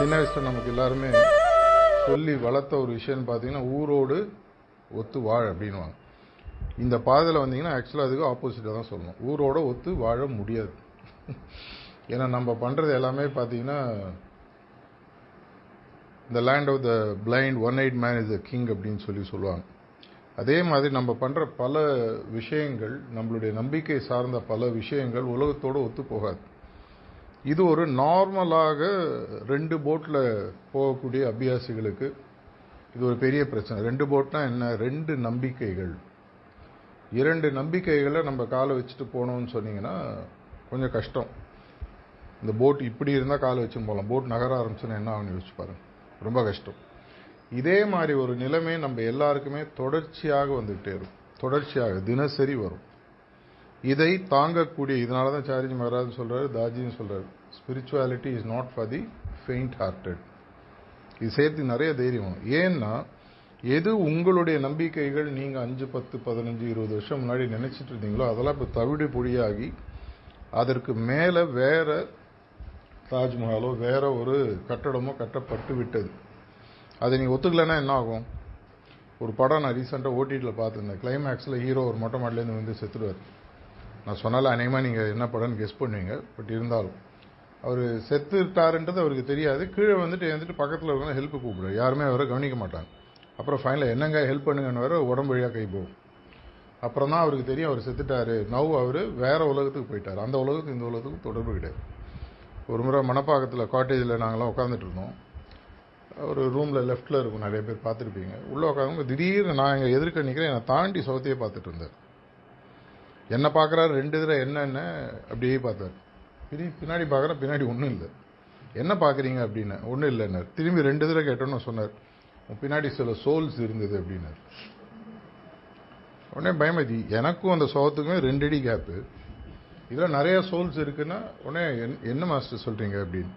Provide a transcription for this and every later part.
சின்ன வயசில் நமக்கு எல்லாருமே சொல்லி வளர்த்த ஒரு விஷயம்னு பார்த்தீங்கன்னா ஊரோடு ஒத்து வாழ அப்படின்வாங்க இந்த பாதையில் வந்தீங்கன்னா ஆக்சுவலாக அதுக்கு ஆப்போசிட்டாக தான் சொல்லணும். ஊரோட ஒத்து வாழ முடியாது. ஏன்னா நம்ம பண்ணுறது எல்லாமே பார்த்தீங்கன்னா இந்த land of the blind one eyed man is the king அப்படின்னு சொல்லி சொல்லுவாங்க. அதே மாதிரி நம்ம பண்ணுற பல விஷயங்கள் நம்மளுடைய நம்பிக்கை சார்ந்த பல விஷயங்கள் உலகத்தோடு ஒத்து போகாது. இது ஒரு நார்மலாக ரெண்டு போட்டில் போகக்கூடிய அபியாசிகளுக்கு இது ஒரு பெரிய பிரச்சனை. ரெண்டு போட்னா என்ன? ரெண்டு நம்பிக்கைகள். இரண்டு நம்பிக்கைகளை நம்ம காலை வச்சுட்டு போனோம்னு சொன்னீங்கன்னா கொஞ்சம் கஷ்டம். இந்த போட் இப்படி இருந்தால் காலை வச்சுன்னு போகலாம் போட் நகர ஆரம்பிச்சுன்னா என்ன ஆகும்னு யோசிச்சு பாருங்க. ரொம்ப கஷ்டம். இதே மாதிரி ஒரு நிலைமை நம்ம எல்லாருக்குமே தொடர்ச்சியாக வந்துகிட்டே இருக்கும். தொடர்ச்சியாக தினசரி வரும். இதை தாங்கக்கூடிய இதனால தான் சாரிஜி மகாராஜ் சொல்கிறாரு தாஜின்னு சொல்கிறார் spirituality is not for the faint hearted இது சேர்த்து நிறைய தைரியம் ஏன்னா எது உங்களுடைய நம்பிக்கைகள் நீங்கள் அஞ்சு பத்து பதினஞ்சு இருபது வருஷம் முன்னாடி நினைச்சிட்டு இருந்தீங்களோ அதெல்லாம் இப்போ தவிடு பொடியாகி அதற்கு மேலே வேற தாஜ்மஹாலோ வேற ஒரு கட்டடமோ கட்டப்பட்டு விட்டது. அதை நீங்கள் ஒத்துக்கலைன்னா என்ன ஆகும்? ஒரு படம் நான் ரீசெண்டாக ஓடிடியில் பார்த்துருந்தேன். கிளைமேக்ஸில் ஹீரோ ஒரு மொட்டை மாடலேருந்து வந்து செத்துடுவார். நான் சொன்னால அநேகமாக நீங்கள் என்ன படம்னு கெஸ் பண்ணுவீங்க பட் இருந்தாலும். அவர் செத்துட்டாருன்றது அவருக்கு தெரியாது. கீழே வந்துட்டு எழுந்துட்டு பக்கத்தில் இருக்கவங்க ஹெல்ப் கூப்பிடுவார். யாருமே அவரை கவனிக்க மாட்டாங்க. அப்புறம் ஃபைனலாக என்னங்க ஹெல்ப் பண்ணுங்கன்னு வர உடம்பு வழியாக கை போகும். அப்புறம் தான் அவருக்கு தெரியும் அவர் செத்துட்டாரு. நவ் அவர் வேறு உலகத்துக்கு போயிட்டார். அந்த உலகத்துக்கு இந்த உலகத்துக்கு தொடர்பு கிடையாது. ஒரு முறை மணப்பாக்கத்தில் காட்டேஜில் நாங்களாம் உட்காந்துட்டு இருந்தோம். ஒரு ரூமில் லெஃப்ட்டில் இருக்கும். நிறைய பேர் பார்த்துருப்பீங்க. உள்ளே உட்காந்து திடீர்னு நான் எங்கள் எதிர்க்க நிற்கிறேன் என்னை தாண்டி சவுத்தையே பார்த்துட்டு இருந்தேன் என்னை பார்க்குறாரு ரெண்டு இதில் என்னென்ன அப்படியே பார்த்தார். திரும்பி பின்னாடி பார்க்குறேன் பின்னாடி ஒன்றும் இல்லை. என்ன பார்க்குறீங்க அப்படின்னு ஒன்றும் இல்லைன்னார். திரும்பி ரெண்டு இதில் கேட்டோன்னு சொன்னார். உன் பின்னாடி சில சோல்ஸ் இருந்தது அப்படின்னார். உடனே பயமதி எனக்கும் அந்த சோகத்துக்குமே ரெண்டு அடி கேப்பு இதில் நிறைய சோல்ஸ் இருக்குன்னா உடனே என்- என்ன மாஸ்டர் சொல்கிறீங்க அப்படின்னு.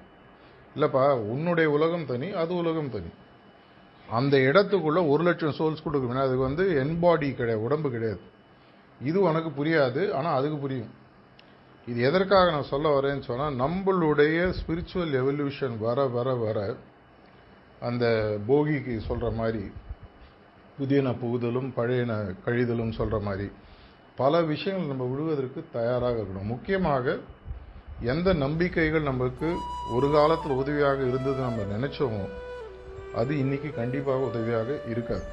இல்லைப்பா உன்னுடைய உலகம் தனி அது உலகம் தனி. அந்த இடத்துக்குள்ளே ஒரு லட்சம் சோல்ஸ் கொடுக்கணும் அதுக்கு வந்து என்பாடி கிடையாது உடம்பு கிடையாது. இது உனக்கு புரியாது ஆனால் அதுக்கு புரியும். இது எதற்காக நான் சொல்ல வரேன்னு சொன்னால் நம்மளுடைய ஸ்பிரிச்சுவல் எவல்யூஷன் வர வர வர அந்த போகிக்கு சொல்கிற மாதிரி புதியன புகுதலும் பழையன கழிதலும் சொல்கிற மாதிரி பல விஷயங்கள் நம்ம விடுவதற்கு தயாராக இருக்கணும். முக்கியமாக எந்த நம்பிக்கைகள் நமக்கு ஒரு காலத்தில் உதவியாக இருந்தது நம்ம நினச்சோமோ அது இன்னைக்கு கண்டிப்பாக உதவியாக இருக்காது.